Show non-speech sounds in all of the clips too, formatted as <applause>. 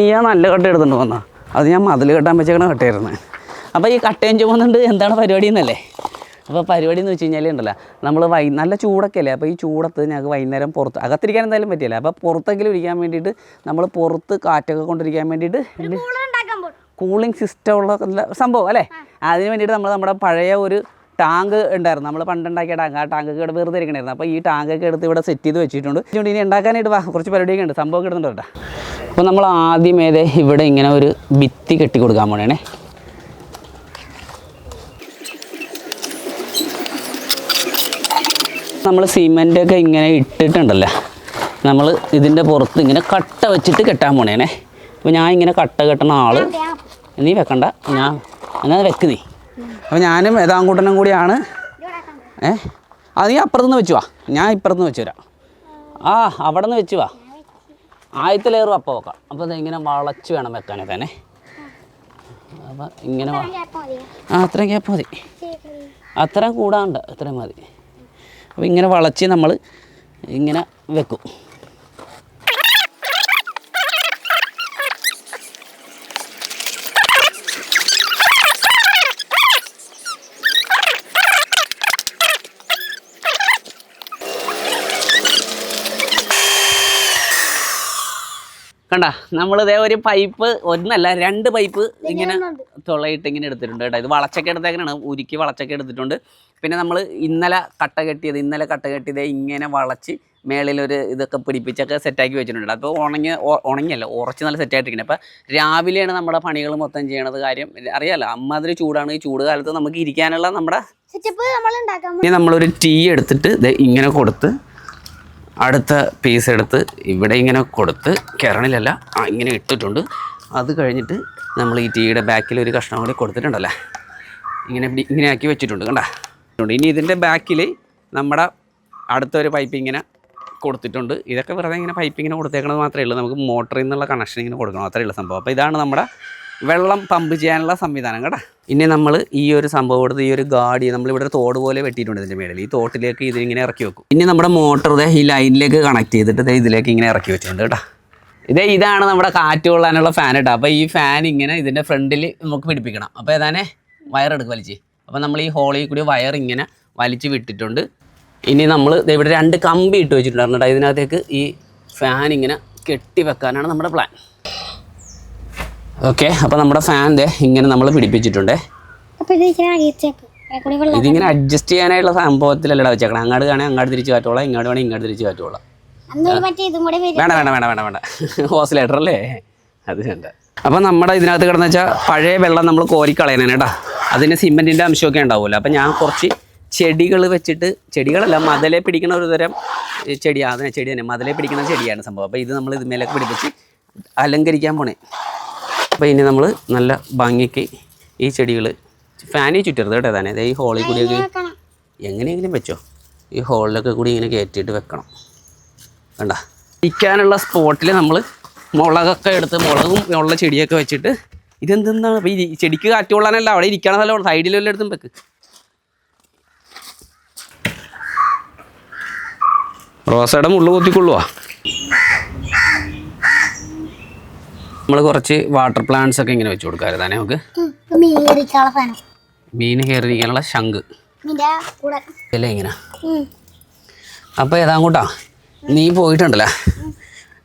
ആ നല്ല കട്ട എടുത്തുകൊണ്ട് വന്നാ? അത് ഞാൻ മതിൽ കെട്ടാൻ വെച്ചേക്കണ കട്ടയായിരുന്നു. അപ്പോൾ ഈ കട്ടയും ചുമന്നുണ്ട് എന്താണ് പരിപാടി എന്നല്ലേ? അപ്പോൾ പരിപാടി എന്ന് വെച്ച് കഴിഞ്ഞാൽ ഉണ്ടല്ലോ നമ്മൾ വൈ നല്ല ചൂടൊക്കെ അല്ലേ അപ്പോൾ ഈ ചൂടത്ത് ഞങ്ങൾക്ക് വൈകുന്നേരം പുറത്ത് അകത്തിരിക്കാൻ എന്തായാലും പറ്റില്ല അപ്പോൾ പുറത്തെങ്കിലും ഇരിക്കാൻ വേണ്ടിയിട്ട് നമ്മൾ പുറത്ത് കാറ്റൊക്കെ കൊണ്ടിരിക്കാൻ വേണ്ടിയിട്ട് കൂളിംഗ് സിസ്റ്റം ഉള്ള സംഭവം അല്ലേ? അതിന് വേണ്ടിയിട്ട് നമ്മൾ നമ്മുടെ പഴയ ഒരു ടാങ്ക് ഉണ്ടായിരുന്നു. നമ്മൾ പണ്ടുണ്ടാക്കിയ ടാങ്ക്. ആ ടാങ്ക് ഇവിടെ വെറുതെ ഇരിക്കണായിരുന്നു. അപ്പോൾ ഈ ടാങ്കൊക്കെ എടുത്ത് ഇവിടെ സെറ്റ് ചെയ്ത് വെച്ചിട്ടുണ്ട്. ഇനി ഉണ്ടാക്കാനായിട്ട് വാ കുറച്ച് പരിപാടിയൊക്കെ ഉണ്ട്. സംഭവം കിടന്നുണ്ട് കേട്ടോ. അപ്പോൾ നമ്മൾ ആദ്യമേതെ ഇവിടെ ഇങ്ങനെ ഒരു ഭിത്തി കെട്ടി കൊടുക്കാൻ പോണേ നമ്മൾ സിമെന്റൊക്കെ ഇങ്ങനെ ഇട്ടിട്ടുണ്ടല്ലോ? നമ്മൾ ഇതിന്റെ പുറത്ത് ഇങ്ങനെ കട്ട വെച്ചിട്ട് കെട്ടാൻ പോണേനെ അപ്പോൾ ഞാൻ ഇങ്ങനെ കട്ട കെട്ടണ ആൾ നീ വെക്കണ്ട. ഞാൻ എന്നാൽ വെക്ക് നീ. അപ്പോൾ ഞാനും ഏതാങ്കൂട്ടനും കൂടിയാണ്. ഏ? അത് നീ അപ്പുറത്തുനിന്ന് വെച്ചു വാ. ഞാൻ ഇപ്പുറത്തുനിന്ന് വെച്ചു തരാം ആ അവിടെ നിന്ന് വെച്ചു വാ. ആയത്തിലേറും അപ്പം വെക്കാം. അപ്പോൾ അത് ഇങ്ങനെ വളച്ച് വേണം വെക്കാൻ തന്നെ. അപ്പം ഇങ്ങനെ ആ അത്രയും ഗ്യാപ്പ് മതി. അത്രയും കൂടാണ്ട് അത്രയും മതി. അപ്പോൾ ഇങ്ങനെ വളച്ച് നമ്മൾ ഇങ്ങനെ വെക്കും. കണ്ട നമ്മളിതേ ഒരു പൈപ്പ് ഒന്നല്ല രണ്ട് പൈപ്പ് ഇങ്ങനെ തുളയിട്ട് ഇങ്ങനെ എടുത്തിട്ടുണ്ട് കേട്ടോ. ഇത് വളച്ചൊക്കെ എടുത്തേക്കാണ് ഉരുക്കി വളച്ചൊക്കെ എടുത്തിട്ടുണ്ട്. പിന്നെ നമ്മൾ ഇന്നലെ കട്ട കെട്ടിയത് ഇന്നലെ കട്ട കെട്ടിയത് ഇങ്ങനെ വളച്ച് മേളിലൊരു ഇതൊക്കെ പിടിപ്പിച്ചൊക്കെ സെറ്റാക്കി വെച്ചിട്ടുണ്ട്. അപ്പോൾ ഉണങ്ങി ഉണങ്ങിയല്ല ഉറച്ച് നല്ല സെറ്റായിട്ടിരിക്കുന്നത് അപ്പോൾ രാവിലെയാണ് നമ്മുടെ പണികൾ മൊത്തം ചെയ്യണത് കാര്യം. അറിയാമല്ലോ അമ്മാതിരി ചൂടാണ്. ഈ ചൂട് കാലത്ത് നമുക്ക് ഇരിക്കാനുള്ള നമ്മുടെ ഇനി നമ്മളൊരു ടീ എടുത്തിട്ട് ഇങ്ങനെ കൊടുത്ത് അടുത്ത പീസ് എടുത്ത് ഇവിടെ ഇങ്ങനെ കൊടുത്ത് കിരണിലല്ല ഇങ്ങനെ ഇട്ടിട്ടുണ്ട്. അത് കഴിഞ്ഞിട്ട് നമ്മൾ ഈ ടീയുടെ ബാക്കിൽ ഒരു കഷ്ണം കൂടി കൊടുത്തിട്ടുണ്ടല്ലേ? ഇങ്ങനെ ഇങ്ങനെ ആക്കി വെച്ചിട്ടുണ്ട് കണ്ട? ഇനി ഇതിന്റെ ബാക്കിൽ നമ്മുടെ അടുത്തൊരു പൈപ്പ് ഇങ്ങനെ കൊടുത്തിട്ടുണ്ട്. ഇതൊക്കെ വെറുതെ ഇങ്ങനെ പൈപ്പ് ഇങ്ങനെ കൊടുത്തേക്കണത് മാത്രമേ ഉള്ളൂ. നമുക്ക് മോട്ടറിൽ നിന്നുള്ള കണക്ഷൻ ഇങ്ങനെ കൊടുക്കണം. അത്രയേ ഉള്ളൂ സംഭവം. അപ്പോൾ ഇതാണ് നമ്മുടെ വെള്ളം പമ്പ് ചെയ്യാനുള്ള സംവിധാനം കേട്ടോ. ഇനി നമ്മൾ ഈ ഒരു സംഭവം എടുത്ത് ഈ ഒരു ഗാഡി നമ്മളിവിടെ ഒരു തോട് പോലെ വെട്ടിയിട്ടുണ്ട് ഇതിന്റെ മേളിൽ ഈ തോട്ടിലേക്ക് ഇതിങ്ങനെ ഇറക്കി വെക്കും. ഇനി നമ്മുടെ മോട്ടർ ഈ ലൈനിലേക്ക് കണക്ട് ചെയ്തിട്ട് ഇതിലേക്ക് ഇങ്ങനെ ഇറക്കി വെച്ചിട്ടുണ്ട് കേട്ടോ. ഇതേ ഇതാണ് നമ്മുടെ കാറ്റ് കൊള്ളാനുള്ള ഫാൻ കേട്ടോ. അപ്പോൾ ഈ ഫാൻ ഇങ്ങനെ ഇതിന്റെ ഫ്രണ്ടിൽ നമുക്ക് പിടിപ്പിക്കണം. അപ്പോൾ ഏതാനെ വയറെടുക്കും വലിച്ച്. അപ്പോൾ നമ്മൾ ഈ ഹോളിൽ കൂടി വയർ ഇങ്ങനെ വലിച്ച് വിട്ടിട്ടുണ്ട്. ഇനി നമ്മൾ ഇവിടെ രണ്ട് കമ്പി ഇട്ട് വെച്ചിട്ടുണ്ടായിരുന്നു കേട്ടോ. ഇതിനകത്തേക്ക് ഈ ഫാൻ ഇങ്ങനെ കെട്ടി വെക്കാനാണ് നമ്മുടെ പ്ലാൻ ഓക്കെ അപ്പോൾ നമ്മുടെ ഫാൻ ദേ ഇങ്ങനെ നമ്മൾ പിടിപ്പിച്ചിട്ടുണ്ട്. ഇതിങ്ങനെ അഡ്ജസ്റ്റ് ചെയ്യാനായിട്ടുള്ള സംഭവത്തിലല്ലടാ വെച്ചേക്കണം. അങ്ങോട്ട് കാണാൻ അങ്ങോട്ട് തിരിച്ച് കാറ്റോളാം. ഇങ്ങോട്ട് വേണേ ഇങ്ങോട്ട് തിരിച്ച് കാറ്റോളാം. വേണ്ട വേണ്ട വേണ്ട വേണ്ട വേണ്ട. ഹോസ്റ്റലേറ്റർ അല്ലേ? അത് വേണ്ട. അപ്പം നമ്മുടെ ഇതിനകത്ത് കിടന്ന് വെച്ചാൽ പഴയ വെള്ളം നമ്മൾ കോരിക്കളയണേ കേട്ടോ. അതിന് സിമെന്റിന്റെ അംശമൊക്കെ ഉണ്ടാവുമല്ലോ. അപ്പം ഞാൻ കുറച്ച് ചെടികൾ വെച്ചിട്ട് ചെടികളല്ല മതലെ പിടിക്കുന്ന ഒരു തരം ചെടിയാണ് അതിനെ ചെടി തന്നെ. മതലെ പിടിക്കുന്ന ചെടിയാണ് സംഭവം. അപ്പോൾ ഇത് നമ്മൾ ഇതുമേലൊക്കെ പിടിപ്പിച്ച് അലങ്കരിക്കാൻ പോണേ. അപ്പോൾ ഇനി നമ്മൾ നല്ല ഭംഗിക്ക് ഈ ചെടികൾ ഫാനിൽ ചുറ്റരുത് കേട്ടോ തന്നെ ഈ ഹോളിൽ കൂടിയൊക്കെ വെക്കണം. എങ്ങനെയെങ്കിലും വെച്ചോ. ഈ ഹോളിലൊക്കെ കൂടി ഇങ്ങനെ കയറ്റിയിട്ട് വെക്കണം. വേണ്ട ഇരിക്കാനുള്ള സ്പോട്ടിൽ നമ്മൾ മുളകൊക്കെ എടുത്ത് മുളകും ഉള്ള ചെടിയൊക്കെ വെച്ചിട്ട് ഇതെന്താണ് അപ്പോൾ ഈ ചെടിക്ക് കാറ്റ് കൊള്ളാനല്ല അവിടെ ഇരിക്കണ നല്ല സൈഡിലെല്ലാം എടുത്തും വെക്ക്. റോസയുടെ മുള്ളു കുത്തിക്കൊള്ളുവാ. നമ്മൾ കുറച്ച് വാട്ടർ പ്ലാന്റ്സ് ഒക്കെ ഇങ്ങനെ വെച്ച് കൊടുക്കാറ് നമുക്ക് മീറിക്കാളെ സാധനം. മീൻ കയറിയിരിക്കാനുള്ള ശംഖ്. അല്ലേ ഇങ്ങനെ. അപ്പൊ അപ്പോൾ ഏതാങ്കൂട്ടാ നീ പോയിട്ടുണ്ടല്ലോ?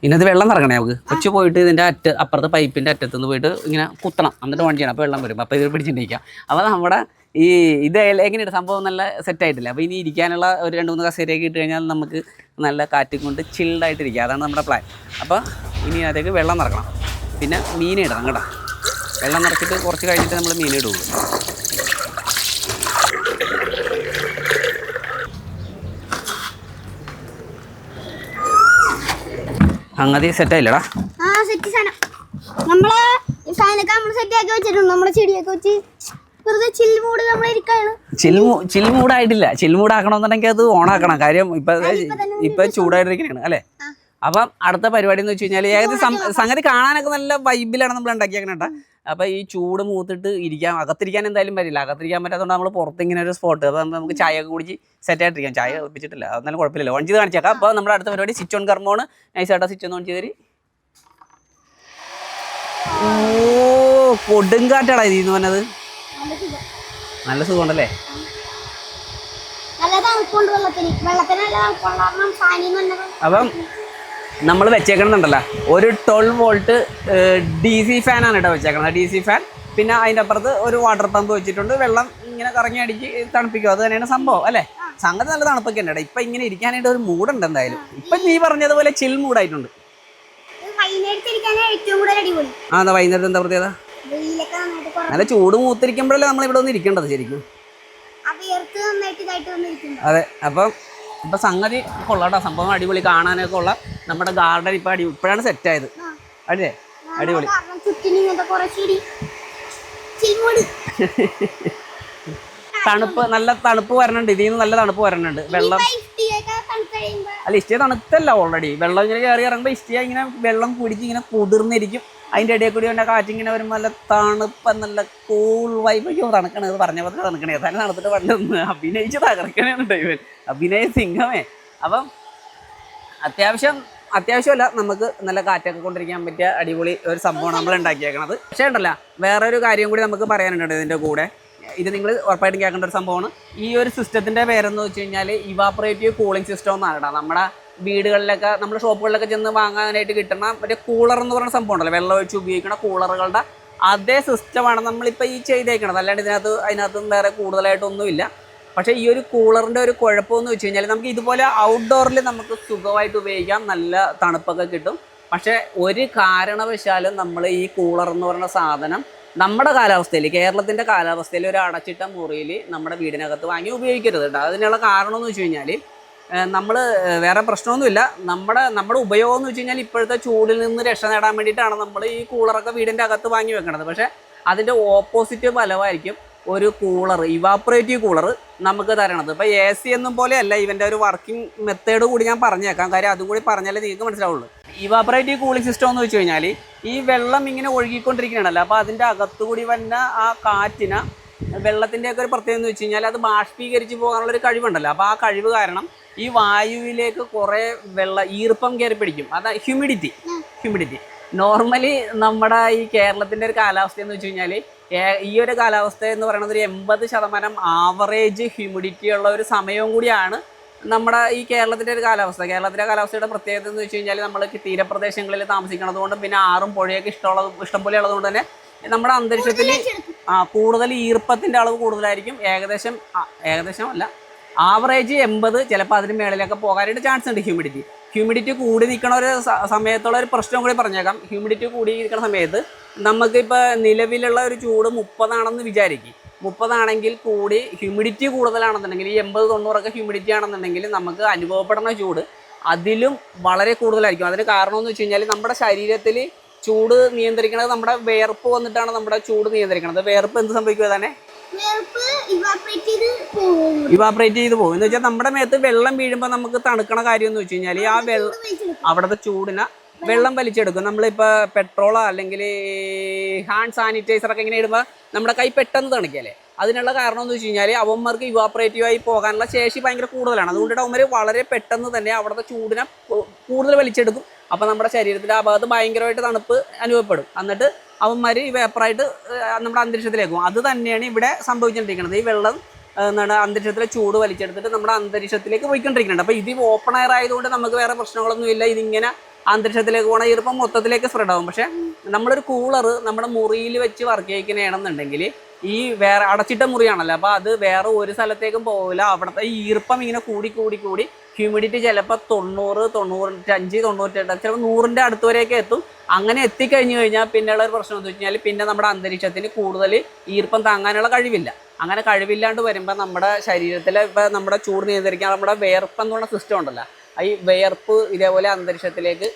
ഇന്നത് വെള്ളം നിറങ്ങണേ നമുക്ക്. കൊച്ചു പോയിട്ട് ഇതിന്റെ അറ്റ അപ്പുറത്തെ പൈപ്പിന്റെ അറ്റത്ത് നിന്ന് പോയിട്ട് ഇങ്ങനെ കുത്തണം. എന്നിട്ട് വണ്ടി ചെയ്യണം അപ്പോൾ വെള്ളം വരും. അപ്പോൾ ഇത് പിടിച്ചിട്ടിരിക്കാം. അപ്പോൾ നമ്മുടെ ഈ ഇത് എങ്ങനെയാണ് സംഭവം നല്ല സെറ്റ് ആയിട്ടില്ല? അപ്പോൾ ഇനി ഇരിക്കാനുള്ള ഒരു രണ്ട് മൂന്ന് കസേരയൊക്കെ ഇട്ട് കഴിഞ്ഞാൽ നമുക്ക് നല്ല കാറ്റും കൊണ്ട് ചിൽഡായിട്ടിരിക്കുക അതാണ് നമ്മുടെ പ്ലാൻ അപ്പോൾ ഇനി അതിലേക്ക് വെള്ളം നിറക്കണം പിന്നെ മീൻ ഇടണം കേട്ടോ. വെള്ളം നിറച്ചിട്ട് കുറച്ച് കഴിഞ്ഞിട്ട് നമ്മൾ മീൻ അങ്ങനെ സെറ്റ് ആയില്ലടാ. ആ സെറ്റ് സാധനം. നമ്മൾ ഈ ഫാനൊക്കെ നമ്മൾ സെറ്റ് ആക്കി വെച്ചിട്ടുണ്ട്. നമ്മളെ ചെടിയൊക്കെ വെച്ച് വെറുതെ ചില്ല് മൂട് നമ്മൾ ഇരിക്കാണ്. ചിൽമൂ ചിൽമൂടായിട്ടില്ല ചിൽമൂടാക്കണമെന്നുണ്ടെങ്കിൽ അത് ഓണാക്കണം കാര്യം ഇപ്പൊ ഇപ്പൊ ചൂടായിട്ടിരിക്കണേ അല്ലേ? അപ്പം അടുത്ത പരിപാടി എന്ന് വെച്ച് കഴിഞ്ഞാൽ ഏകദേശം സംഗതി കാണാനൊക്കെ നല്ല വൈബിലാണ് നമ്മൾ ഉണ്ടാക്കിയേക്കണ കേട്ടോ അപ്പൊ ഈ ചൂട് മൂത്തിട്ട് ഇരിക്കാൻ അകത്തിരിക്കാൻ എന്തായാലും പറ്റില്ല. അകത്തിരിക്കാൻ പറ്റാത്തതുകൊണ്ട് നമ്മൾ പുറത്ത് ഇങ്ങനെ ഒരു സ്പോട്ട് അപ്പൊ നമുക്ക് ചായ ഒക്കെ കുടിച്ച് സെറ്റ് ആയിട്ടിരിക്കാം. ചായ ഒപ്പിച്ചിട്ടില്ല. അതൊന്നും കുഴപ്പമില്ല ഓൺ ചെയ്ത് കാണിച്ചേക്കാം. അപ്പോൾ നമ്മുടെ അടുത്ത പരിപാടി സ്വിച്ച് ഓൺ കർമ്മമാണ് നൈസായിട്ട് സ്വിച്ച് ഒന്ന് ഓൺ ചെയ്ത് ഓ കൊടുങ്കാറ്റാടാ ഇതിന്ന് പറഞ്ഞത്. നല്ല സുഖമുണ്ടല്ലേ? അപ്പം നമ്മൾ വെച്ചേക്കണമെന്നുണ്ടല്ലോ ഒരു ട്വൽവ് വോൾട്ട് ഡി സി ഫാനാണ് കേട്ടോ വെച്ചേക്കുന്നത് ഡി സി ഫാൻ പിന്നെ അതിന്റെ അപ്പുറത്ത് ഒരു വാട്ടർ പമ്പ് വെച്ചിട്ടുണ്ട്. വെള്ളം ഇങ്ങനെ കറങ്ങി അടിച്ച് തണുപ്പിക്കും. അത് തന്നെയാണ് സംഭവം അല്ലേ? സംഗതി നല്ല തണുപ്പൊക്കെ ഉണ്ട് ഇപ്പം ഇങ്ങനെ ഇരിക്കാനായിട്ട് ഒരു മൂടുണ്ട് എന്തായാലും. ഇപ്പം നീ പറഞ്ഞതുപോലെ ചിൽ മൂഡായിട്ടുണ്ട് ആ എന്താ വൈകുന്നേരത്തെ എന്താ പ്രത്യേകത? നല്ല ചൂട് മൂത്തിരിക്കുമ്പോഴല്ലേ നമ്മൾ ഇവിടെ ഒന്ന് ഇരിക്കേണ്ടത് ശരിക്കും. അതെ അപ്പം ഇപ്പം സംഗതി കൊള്ളാട്ടോ. സംഭവം അടിപൊളി. കാണാനൊക്കെ ഉള്ള നമ്മുടെ ഗാർഡൻ ഇപ്പം അടി ഇപ്പോഴാണ് സെറ്റായത് അല്ലേ അടിപൊളി. <laughs> തണുപ്പ് നല്ല തണുപ്പ് വരണുണ്ട്. ഇതിൽ നിന്ന് നല്ല തണുപ്പ് വരണുണ്ട്. വെള്ളം അല്ല ഇഷ്ടിയ തണുത്തല്ല ഓൾറെഡി വെള്ളം ഇങ്ങനെ കയറി ഇറങ്ങുമ്പോൾ ഇഷ്ടിയ ഇങ്ങനെ വെള്ളം കുടിച്ച് ഇങ്ങനെ കുതിർന്നിരിക്കും. അതിന്റെ ഇടയിൽ കൂടി എന്റെ കാറ്റിങ്ങനെ വരുമ്പോൾ നല്ല തണുപ്പ് നല്ല കൂൾ വൈബ് അയ്യോ തണുക്കണത് പറഞ്ഞ പോലെ തണുക്കണേ. തന്നെ തണുത്തിട്ട് പണ്ട് ഒന്ന് അഭിനയിച്ച് തകർക്കണേന്നുണ്ട് ഇവൻ. അഭിനയ സിംഹമേ അപ്പം അത്യാവശ്യം അത്യാവശ്യമല്ല നമുക്ക് നല്ല കാറ്റൊക്കെ കൊണ്ടിരിക്കാൻ പറ്റിയ അടിപൊളി ഒരു സംഭവമാണ് നമ്മൾ ഉണ്ടാക്കിയേക്കണത്. പക്ഷേ ഉണ്ടല്ല വേറെ ഒരു കാര്യം കൂടി നമുക്ക് പറയാനുണ്ട് ഇതിന്റെ കൂടെ. ഇത് നിങ്ങൾ ഉറപ്പായിട്ടും കേൾക്കേണ്ട ഒരു സംഭവമാണ്. ഈ ഒരു സിസ്റ്റത്തിന്റെ പേരെന്ന് വെച്ച് കഴിഞ്ഞാൽ ഇവാപ്പറേറ്റീവ് കൂളിംഗ് സിസ്റ്റം എന്നാണ് കേട്ടോ. നമ്മുടെ വീടുകളിലൊക്കെ നമ്മൾ ഷോപ്പുകളിലൊക്കെ ചെന്ന് വാങ്ങാനായിട്ട് കിട്ടുന്ന മറ്റേ കൂളർ എന്ന് പറയുന്ന സംഭവം ഉണ്ടല്ലോ വെള്ളം ഒഴിച്ച് ഉപയോഗിക്കുന്ന കൂളറുകളുടെ അതേ സിസ്റ്റമാണ് നമ്മളിപ്പോൾ ഈ ചെയ്തേക്കണത്. അല്ലാണ്ട് ഇതിനകത്ത് അതിനകത്തും വേറെ കൂടുതലായിട്ടൊന്നുമില്ല. പക്ഷേ ഈ ഒരു കൂളറിന്റെ ഒരു കുഴപ്പമെന്ന് വെച്ച് കഴിഞ്ഞാൽ നമുക്ക് ഇതുപോലെ ഔട്ട്ഡോറിൽ നമുക്ക് സുഖമായിട്ട് ഉപയോഗിക്കാം നല്ല തണുപ്പൊക്കെ കിട്ടും. പക്ഷേ ഒരു കാരണവശാലും നമ്മൾ ഈ കൂളർ എന്ന് പറയുന്ന സാധനം നമ്മുടെ കാലാവസ്ഥയിൽ കേരളത്തിന്റെ കാലാവസ്ഥയിൽ ഒരു അടച്ചിട്ട മുറിയിൽ നമ്മുടെ വീടിനകത്ത് വാങ്ങി ഉപയോഗിക്കരുത് കേട്ടോ. അതിനുള്ള കാരണം എന്ന് വെച്ച് കഴിഞ്ഞാൽ നമ്മൾ വേറെ പ്രശ്നമൊന്നുമില്ല. നമ്മുടെ നമ്മുടെ ഉപയോഗം എന്ന് വെച്ച് കഴിഞ്ഞാൽ ഇപ്പോഴത്തെ ചൂടിൽ നിന്ന് രക്ഷ നേടാൻ വേണ്ടിയിട്ടാണ് നമ്മൾ ഈ കൂളറൊക്കെ വീടിന്റെ അകത്ത് വാങ്ങി വെക്കുന്നത് പക്ഷേ അതിന്റെ ഓപ്പോസിറ്റ് ഫലമായിരിക്കും ഒരു കൂളർ ഇവാപ്പറേറ്റീവ് കൂളർ നമുക്ക് തരണത്. ഇപ്പോൾ എ സി എന്നും പോലെയല്ല ഇവന്റെ ഒരു വർക്കിംഗ് മെത്തേഡ് കൂടി ഞാൻ പറഞ്ഞേക്കാം. കാര്യം അതും കൂടി പറഞ്ഞാലേ നിങ്ങൾക്ക് മനസ്സിലാവുള്ളൂ. ഇവാപ്പറേറ്റീവ് കൂളിംഗ് സിസ്റ്റം എന്ന് വെച്ച് കഴിഞ്ഞാൽ ഈ വെള്ളം ഇങ്ങനെ ഒഴുകിക്കൊണ്ടിരിക്കണല്ലോ അപ്പോൾ അതിന്റെ അകത്തുകൂടി വന്ന ആ കാറ്റിന വെള്ളത്തിന്റെയൊക്കെ ഒരു പ്രത്യേകത എന്ന് വെച്ച് കഴിഞ്ഞാൽ അത് ബാഷ്പീകരിച്ച് പോകാനുള്ള ഒരു കഴിവുണ്ടല്ലോ. അപ്പോൾ ആ കഴിവ് കാരണം ഈ വായുവിലേക്ക് കുറേ വെള്ള ഈർപ്പം കയറി പിടിക്കും. അതാ ഹ്യൂമിഡിറ്റി ഹ്യൂമിഡിറ്റി നോർമലി നമ്മുടെ ഈ കേരളത്തിന്റെ ഒരു കാലാവസ്ഥ എന്ന് വെച്ച് കഴിഞ്ഞാൽ ഈ ഒരു കാലാവസ്ഥ എന്ന് പറയുന്നത് ഒരു എൺപത് ശതമാനം ആവറേജ് ഹ്യൂമിഡിറ്റി ഉള്ള ഒരു സമയവും കൂടിയാണ് നമ്മുടെ ഈ കേരളത്തിന്റെ ഒരു കാലാവസ്ഥ. കേരളത്തിലെ കാലാവസ്ഥയുടെ പ്രത്യേകത എന്ന് വെച്ച് കഴിഞ്ഞാൽ നമ്മൾ തീരപ്രദേശങ്ങളിൽ താമസിക്കുന്നത് കൊണ്ടും പിന്നെ ആറും പുഴയൊക്കെ ഇഷ്ടമുള്ളത് ഇഷ്ടംപോലെ ഉള്ളതുകൊണ്ട് തന്നെ നമ്മുടെ അന്തരീക്ഷത്തിൽ ആ കൂടുതൽ ഈർപ്പത്തിന്റെ അളവ് കൂടുതലായിരിക്കും. ഏകദേശം ഏകദേശം അല്ല ആവറേജ് എൺപത് ചിലപ്പോൾ അതിന് മേളിലൊക്കെ പോകാനായിട്ട് ചാൻസ് ഉണ്ട് ഹ്യൂമിഡിറ്റി ഹ്യൂമിഡിറ്റി കൂടി നിൽക്കണ ഒരു സമയത്തുള്ള ഒരു പ്രശ്നം കൂടി പറഞ്ഞേക്കാം. ഹ്യൂമിഡിറ്റി കൂടി നിൽക്കുന്ന സമയത്ത് നമുക്കിപ്പോൾ നിലവിലുള്ള ഒരു ചൂട് മുപ്പതാണെന്ന് വിചാരിക്കും. മുപ്പതാണെങ്കിൽ കൂടി ഹ്യൂമിഡിറ്റി കൂടുതലാണെന്നുണ്ടെങ്കിൽ ഈ എൺപത് തൊണ്ണൂറൊക്കെ ഹ്യൂമിഡിറ്റി ആണെന്നുണ്ടെങ്കിൽ നമുക്ക് അനുഭവപ്പെടുന്ന ചൂട് അതിലും വളരെ കൂടുതലായിരിക്കും. അതിന് കാരണം എന്ന് വെച്ച് കഴിഞ്ഞാൽ നമ്മുടെ ശരീരത്തിൽ ചൂട് നിയന്ത്രിക്കുന്നത് നമ്മുടെ വേർപ്പ് വന്നിട്ടാണ് നമ്മുടെ ചൂട് നിയന്ത്രിക്കുന്നത് വേർപ്പ് എന്ത് സംഭവിക്കുക തന്നെ ഇവാപ്പറേറ്റ് ചെയ്ത് പോകും ഇവാപറേറ്റ് ചെയ്ത് പോകും. എന്ന് വെച്ചാൽ നമ്മുടെ മേത്ത് വെള്ളം വീഴുമ്പോൾ നമുക്ക് തണുക്കണ കാര്യം എന്ന് വെച്ച് കഴിഞ്ഞാൽ ആ വെള്ളം അവിടുത്തെ ചൂടിനെ വെള്ളം വലിച്ചെടുക്കും. നമ്മളിപ്പോൾ പെട്രോളോ അല്ലെങ്കിൽ ഹാൻഡ് സാനിറ്റൈസർ ഒക്കെ ഇങ്ങനെ ഇടുമ്പോൾ നമ്മുടെ കൈ പെട്ടെന്ന് തണുക്കല്ലേ? അതിനുള്ള കാരണം എന്ന് വെച്ച് കഴിഞ്ഞാൽ അവന്മാർക്ക് ഇവാപ്പറേറ്റീവ് ആയി പോകാനുള്ള ശേഷി ഭയങ്കര കൂടുതലാണ്. അതുകൊണ്ട് അവന്മാർ വളരെ പെട്ടെന്ന് തന്നെ അവിടുത്തെ ചൂടിനെ കൂടുതൽ വലിച്ചെടുക്കും. അപ്പോൾ നമ്മുടെ ശരീരത്തിന്റെ ആ ഭാഗത്ത് ഭയങ്കരമായിട്ട് തണുപ്പ് അനുഭവപ്പെടും. എന്നിട്ട് അവന്മാർ ഈ വേപ്പറായിട്ട് നമ്മുടെ അന്തരീക്ഷത്തിലേക്കും അത് തന്നെയാണ് ഇവിടെ സംഭവിച്ചുകൊണ്ടിരിക്കുന്നത് ഈ വെള്ളം എന്താണ് അന്തരീക്ഷത്തിലെ ചൂട് വലിച്ചെടുത്തിട്ട് നമ്മുടെ അന്തരീക്ഷത്തിലേക്ക് പോയിക്കൊണ്ടിരിക്കുന്നുണ്ട്. അപ്പോൾ ഇത് ഓപ്പൺ എയർ ആയതുകൊണ്ട് നമുക്ക് വേറെ പ്രശ്നങ്ങളൊന്നുമില്ല. ഇതിങ്ങനെ അന്തരീക്ഷത്തിലേക്ക് പോകണ ഈർപ്പം മൊത്തത്തിലേക്ക് സ്പ്രെഡ് ആവും. പക്ഷേ നമ്മളൊരു കൂളർ നമ്മുടെ മുറിയിൽ വെച്ച് വർക്ക് ചെയ്യിക്കണമെന്നുണ്ടെങ്കിൽ ഈ വേറെ അടച്ചിട്ട മുറിയാണല്ലോ. അപ്പോൾ അത് വേറെ ഒരു സ്ഥലത്തേക്കും പോകില്ല അവിടുത്തെ ഈർപ്പം ഇങ്ങനെ കൂടി കൂടി കൂടി ഹ്യൂമിഡിറ്റി ചിലപ്പോൾ തൊണ്ണൂറ് തൊണ്ണൂറ്റഞ്ച് തൊണ്ണൂറ്റെട്ട് ചിലപ്പോൾ നൂറിന്റെ അടുത്ത് വരെയൊക്കെ എത്തും. അങ്ങനെ എത്തിക്കഴിഞ്ഞ് കഴിഞ്ഞാൽ പിന്നെയുള്ള ഒരു പ്രശ്നം എന്ന് വെച്ച് കഴിഞ്ഞാൽ പിന്നെ നമ്മുടെ അന്തരീക്ഷത്തിന് കൂടുതൽ ഈർപ്പം താങ്ങാനുള്ള കഴിവില്ല. അങ്ങനെ കഴിവില്ലാണ്ട് വരുമ്പോൾ നമ്മുടെ ശരീരത്തിൽ ഇപ്പോൾ നമ്മുടെ ചൂട് നിയന്ത്രിക്കാൻ നമ്മുടെ വേർപ്പെന്ന് പറഞ്ഞ സിസ്റ്റം ഉണ്ടല്ലോ. ഈ വേർപ്പ് ഇതേപോലെ അന്തരീക്ഷത്തിലേക്ക്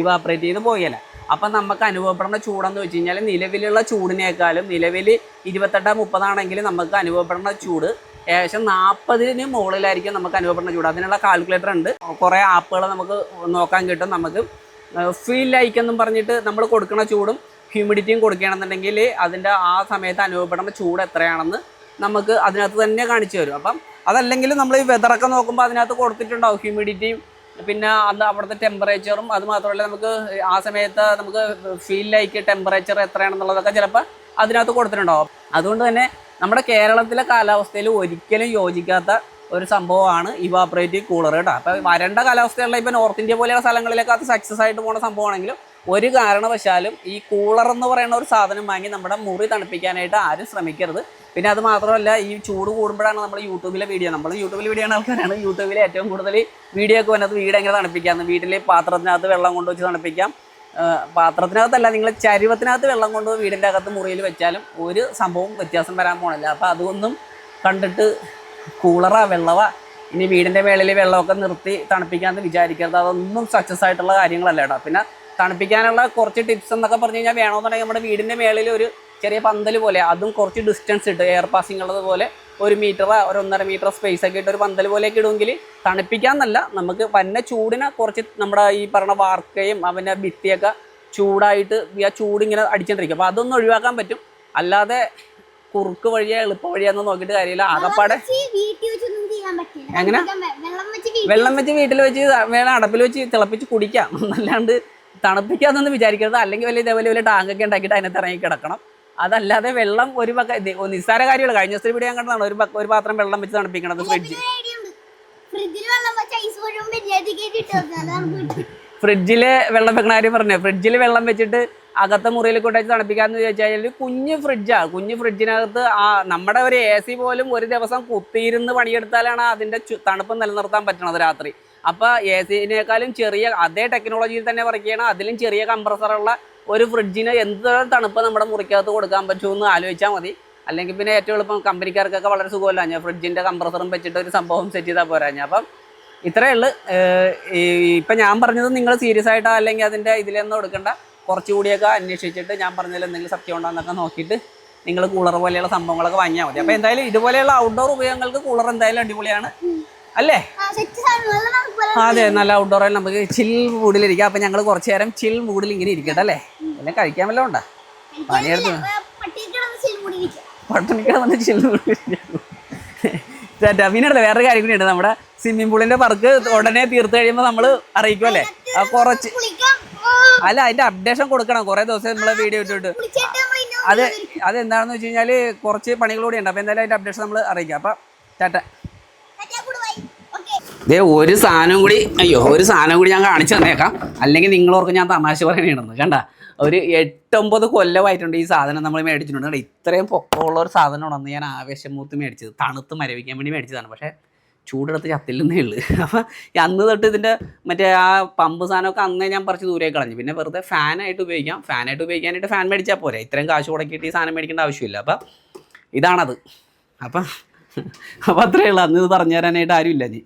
ഇവാപ്പറേറ്റ് ചെയ്ത് പോകല അപ്പം നമുക്ക് അനുഭവപ്പെടുന്ന ചൂടെന്ന് വെച്ച് കഴിഞ്ഞാൽ നിലവിലുള്ള ചൂടിനേക്കാളും നിലവിൽ ഇരുപത്തെട്ട് മുപ്പതാണെങ്കിൽ നമുക്ക് അനുഭവപ്പെടുന്ന ചൂട് ഏകദേശം നാൽപ്പതിന് മുകളിലായിരിക്കും നമുക്ക് അനുഭവപ്പെടുന്ന ചൂട്. അതിനുള്ള കാൽക്കുലേറ്റർ ഉണ്ട്. കുറേ ആപ്പുകൾ നമുക്ക് നോക്കാൻ കിട്ടും നമുക്ക്. ഫീൽ ലൈക്ക് എന്നും പറഞ്ഞിട്ട് നമ്മൾ കൊടുക്കുന്ന ചൂടും ഹ്യൂമിഡിറ്റിയും കൊടുക്കുകയാണെന്നുണ്ടെങ്കിൽ അതിന്റെ ആ സമയത്ത് അനുഭവപ്പെടുന്ന ചൂട് എത്രയാണെന്ന് നമുക്ക് അതിനകത്ത് തന്നെ കാണിച്ചു തരും. അപ്പം അതല്ലെങ്കിലും നമ്മൾ ഈ വെതറൊക്കെ നോക്കുമ്പോൾ അതിനകത്ത് കൊടുത്തിട്ടുണ്ടാവും ഹ്യൂമിഡിറ്റിയും പിന്നെ അത് അവിടുത്തെ ടെമ്പറേച്ചറും അത് മാത്രമല്ല നമുക്ക് ആ സമയത്ത് നമുക്ക് ഫീൽ ലൈക്ക് ടെമ്പറേച്ചർ എത്രയാണെന്നുള്ളതൊക്കെ ചിലപ്പോൾ അതിനകത്ത് കൊടുത്തിട്ടുണ്ടാവും. അതുകൊണ്ട് തന്നെ നമ്മുടെ കേരളത്തിലെ കാലാവസ്ഥയിൽ ഒരിക്കലും യോജിക്കാത്ത ഒരു സംഭവമാണ് ഇവാപ്പറേറ്റീവ് കൂളർ കേട്ടോ. അപ്പോൾ വരേണ്ട കാലാവസ്ഥയുള്ള ഇപ്പോൾ നോർത്ത് ഇന്ത്യ പോലെയുള്ള സ്ഥലങ്ങളിലേക്കകത്ത് സക്സസ് ആയിട്ട് പോകുന്ന സംഭവമാണെങ്കിലും ഒരു കാരണവശാലും ഈ കൂളർ എന്ന് പറയുന്ന ഒരു സാധനം വാങ്ങി നമ്മുടെ മുറി തണുപ്പിക്കാനായിട്ട് ആരും ശ്രമിക്കരുത്. പിന്നെ അത് മാത്രമല്ല ഈ ചൂട് കൂടുമ്പോഴാണ് നമ്മൾ യൂട്യൂബിലെ വീഡിയോ നമ്മൾ യൂട്യൂബിൽ വീഡിയോ ആണ് ആൾക്കാരാണ്. യൂട്യൂബിൽ ഏറ്റവും കൂടുതൽ വീഡിയോ ഒക്കെ വന്നത് വീട് എങ്ങനെ തണുപ്പിക്കാമെന്ന് വീട്ടിൽ പാത്രത്തിനകത്ത് വെള്ളം കൊണ്ട് വെച്ച് തണുപ്പിക്കാം. പാത്രത്തിനകത്തല്ല നിങ്ങൾ ചരുവത്തിനകത്ത് വെള്ളം കൊണ്ടുപോയി വീടിന്റെ അകത്ത് മുറിയിൽ വെച്ചാലും ഒരു സംഭവം വ്യത്യാസം വരാൻ പോണില്ല. അപ്പോൾ അതൊന്നും കണ്ടിട്ട് കൂളറാ വെള്ളവാ ഇനി വീടിന്റെ മേളിൽ വെള്ളമൊക്കെ നിർത്തി തണുപ്പിക്കാമെന്ന് വിചാരിക്കരുത്. അതൊന്നും സക്സസ് ആയിട്ടുള്ള കാര്യങ്ങളല്ല കേട്ടോ. പിന്നെ തണുപ്പിക്കാനുള്ള കുറച്ച് ടിപ്സ് എന്നൊക്കെ പറഞ്ഞു കഴിഞ്ഞാൽ വേണമെന്നുണ്ടെങ്കിൽ നമ്മുടെ വീടിന്റെ മേളിൽ ഒരു ചെറിയ പന്തൽ പോലെ അതും കുറച്ച് ഡിസ്റ്റൻസ് ഇട്ട് എയർ പാസിംഗ് ഉള്ളത് പോലെ ഒരു മീറ്റർ ഒരു ഒന്നര മീറ്റർ സ്പേസ് ഒക്കെ ഇട്ട് ഒരു പന്തൽ പോലെയൊക്കെ ഇടുമെങ്കിൽ തണുപ്പിക്കാന്നല്ല നമുക്ക് വന്ന ചൂടിനെ കുറച്ച് നമ്മുടെ ഈ പറഞ്ഞ വാർക്കയും അവന്റെ ഭിത്തിയൊക്കെ ചൂടായിട്ട് ആ ചൂടിങ്ങനെ അടിച്ചോണ്ടിരിക്കും. അപ്പോൾ അതൊന്നും ഒഴിവാക്കാൻ പറ്റും. അല്ലാതെ കുറുക്ക് വഴിയാ എളുപ്പ വഴിയാന്ന് നോക്കിയിട്ട് കാര്യമില്ല. ആകപ്പാടെ എങ്ങനെ? വെള്ളം വെച്ച് വീട്ടിൽ വെച്ച് വേണം അടപ്പിൽ വെച്ച് തിളപ്പിച്ച് കുടിക്കാം. അല്ലാണ്ട് തണുപ്പിക്കാന്നൊന്നും വിചാരിക്കരുത്. അല്ലെങ്കിൽ വലിയ ഇതേപോലെ വലിയ ടാങ്കൊക്കെ ഉണ്ടാക്കിയിട്ട് അതിനകത്ത് ഇറങ്ങി കിടക്കണം. അതല്ലാതെ വെള്ളം ഒരു പക്ക നിസ്സാര കാര്യമുള്ള കഴിഞ്ഞ ദിവസത്തെ വീഡിയോ ഞാൻ കണ്ടതാണ് ഒരു ഒരു പാത്രം വെള്ളം വെച്ച് തണുപ്പിക്കണത് ഫ്രിഡ്ജ് ഫ്രിഡ്ജിൽ വെള്ളം വെക്കണ കാര്യം പറഞ്ഞു ഫ്രിഡ്ജിൽ വെള്ളം വെച്ചിട്ട് അകത്തെ മുറിയിൽ കൊണ്ടുവച്ച് തണുപ്പിക്കാന്ന് ചോദിച്ചാൽ കുഞ്ഞ് ഫ്രിഡ്ജാണ് കുഞ്ഞ് ഫ്രിഡ്ജിനകത്ത് ആ നമ്മുടെ ഒരു എ സി പോലും ഒരു ദിവസം കുത്തിയിരുന്ന് പണിയെടുത്താലാണ് അതിന്റെ തണുപ്പ് നിലനിർത്താൻ പറ്റണത് രാത്രി. അപ്പോൾ എ സിനേക്കാളും ചെറിയ അതേ ടെക്നോളജിയിൽ തന്നെ ചെയ്യണം അതിലും ചെറിയ കംപ്രസറുള്ള ഒരു ഫ്രിഡ്ജിന് എന്ത് തണുപ്പ് നമ്മുടെ മുറിക്കകത്ത് കൊടുക്കാൻ പറ്റുമെന്ന് ആലോചിച്ചാൽ മതി. അല്ലെങ്കിൽ പിന്നെ ഏറ്റവും എളുപ്പം കമ്പനിക്കാർക്കൊക്കെ വളരെ സുഖമല്ല. ഞാൻ ഫ്രിഡ്ജിന്റെ കംപ്രസറും വെച്ചിട്ട് ഒരു സംഭവം സെറ്റ് ചെയ്താൽ പോരാ ഞാൻ. അപ്പം ഇത്രയേ ഉള്ളൂ. ഇപ്പം ഞാൻ പറഞ്ഞത് നിങ്ങൾ സീരിയസ് ആയിട്ടോ അല്ലെങ്കിൽ അതിന്റെ ഇതിലൊന്നും എടുക്കണ്ട. കുറച്ചുകൂടിയൊക്കെ അന്വേഷിച്ചിട്ട് ഞാൻ പറഞ്ഞതിൽ എന്തെങ്കിലും സത്യം ഉണ്ടോ എന്നൊക്കെ നോക്കിയിട്ട് നിങ്ങൾ കൂളർ പോലെയുള്ള സംഭവങ്ങളൊക്കെ വാങ്ങിയാൽ മതി. അപ്പോൾ എന്തായാലും ഇതുപോലെയുള്ള ഔട്ട്ഡോർ ഉപയോഗങ്ങൾക്ക് കൂളർ എന്തായാലും അടിപൊളിയാണ്. അല്ലേ? അതെ നല്ല ഔട്ട്ഡോറിൽ നമുക്ക് ചിൽ മൂഡിലിരിക്കാം. അപ്പം ഞങ്ങൾ കുറച്ച് നേരം ചിൽ മൂഡിൽ ഇങ്ങനെ ഇരിക്കട്ടെ അല്ലേ? എല്ലാം കഴിക്കാൻ വല്ലതും ഉണ്ടാ? പണിയെടുത്ത് പട്ടണിക്കട വന്ന് ചിൽ പിന്നീടല്ലേ വേറൊരു കാര്യം കൂടി ഉണ്ട്. നമ്മുടെ സ്വിമ്മിംഗ് പൂളിന്റെ വർക്ക് ഉടനെ തീർത്ത് കഴിയുമ്പോൾ നമ്മൾ അറിയിക്കും അല്ലേ? ആ കുറച്ച് അല്ല അതിന്റെ അപ്ഡേഷൻ കൊടുക്കണം. കുറേ ദിവസം നമ്മളെ വീഡിയോ ഇട്ടിട്ട്. അത് അതെന്താണെന്ന് വെച്ച് കഴിഞ്ഞാൽ കുറച്ച് പണികൾ കൂടി ഉണ്ട്. അപ്പോൾ എന്തായാലും അതിന്റെ അപ്ഡേഷൻ നമ്മൾ അറിയിക്കാം. അപ്പം ടാറ്റ ദേ ഒരു സാധനം കൂടി അയ്യോ ഒരു സാധനം കൂടി ഞാൻ കാണിച്ചു തന്നേക്കാം. അല്ലെങ്കിൽ നിങ്ങളോർക്ക് ഞാൻ തമാശ പറയണേണെന്ന് കണ്ട? ഒരു എട്ടൊമ്പത് കൊല്ലമായിട്ടുണ്ട് ഈ സാധനം നമ്മൾ മേടിച്ചിട്ടുണ്ട്. ഇത്രയും പൊക്കമുള്ള ഒരു സാധനമാണെന്ന് ഞാൻ ആവേശം മൂത്ത് മേടിച്ചത്. തണുത്ത് മരവിക്കാൻ വേണ്ടി മേടിച്ചതാണ്. പക്ഷേ ചൂടെടുത്ത് ചത്തില്ലെന്നേ ഉള്ളൂ. അപ്പം അന്ന് തൊട്ട് ഇതിന്റെ മറ്റേ ആ പമ്പ് സാധനമൊക്കെ അന്നേ ഞാൻ പറിച്ച് ദൂരേക്ക് കളഞ്ഞു. പിന്നെ വെറുതെ ഫാനായിട്ട് ഉപയോഗിക്കാം. ഫാനായിട്ട് ഉപയോഗിക്കാനായിട്ട് ഫാൻ മേടിച്ചാൽ പോരെ. ഇത്രയും കാശ് മുടക്കിയിട്ട് ഈ സാധനം മേടിക്കേണ്ട ആവശ്യമില്ല. അപ്പം ഇതാണത്. അപ്പം അപ്പം അത്രയേ ഉള്ളൂ. അന്ന് ഇത് പറഞ്ഞു തരാനായിട്ട് ആരുമില്ല നീ